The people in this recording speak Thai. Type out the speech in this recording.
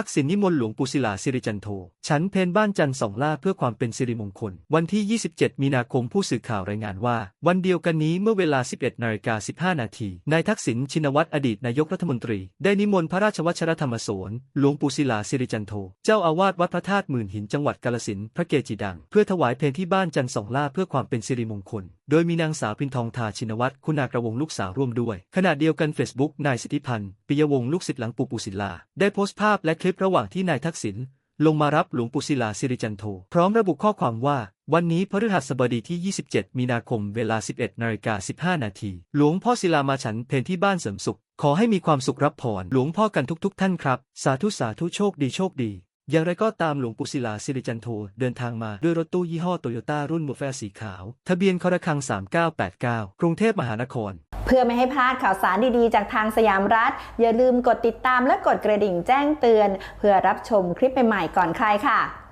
ทักษิณนิมนต์หลวงปู่ศิลาสิริจันโท ฉันเพนบ้านจันทร์สองล่าเพื่อความเป็นสิริมงคล วันที่ 27 มีนาคมผู้สื่อข่าวรายงานว่า วันเดียวกันนี้เมื่อเวลา 11นาฬิกา15 นาที นายทักษิณชินวัตรอดีตนายกรัฐมนตรี ได้นิมนต์พระราชวัชรธรรมโสนหลวงปู่ศิลาสิริจันโท เจ้าอาวาสวัดพระธาตุหมื่นหินจังหวัดกาฬสินพระเกจิดัง เพื่อถวายเพลงที่บ้านจันทร์สองล่าเพื่อความเป็นสิริมงคล โดยมีนางสาวพินทองทาชินวัตรคุณากระวงลูกสาวร่วมด้วย ขณะเดียวกันเฟซบุ๊กนายสิทธิพันธ์ปิยวงลูกศิษย์หลังปู่ปู่ศิลาได้โพสต์ภาพและคลิประหว่างที่นายทักษิณลงมารับหลวงปู่ศิลาสิริจันโท พร้อมระบุข้อความว่า วันนี้พฤหัสบดีที่ 27 มีนาคมเวลา 11นาฬิกา15 นาที หลวงพ่อศิลามาฉันเพลที่บ้านเสริมสุข ขอให้มีความสุขรับพรหลวงพ่อกันทุกๆท่านครับ สาธุสาธุโชคดีโชคดี อย่างไรก็ตามหลวงปู่ศิลาสิริจันโท เดินทางมาด้วยรถตู้ยี่ห้อโตโยต้ารุ่นมูฟแฟสีขาว ทะเบียนคอระคัง 3989 กรุงเทพมหานคร เพื่อไม่ให้พลาดข่าวสารดีๆ จากทางสยามรัฐ อย่าลืมกดติดตามและกดกระดิ่งแจ้งเตือน เพื่อรับชมคลิปใหม่ๆก่อนใครค่ะ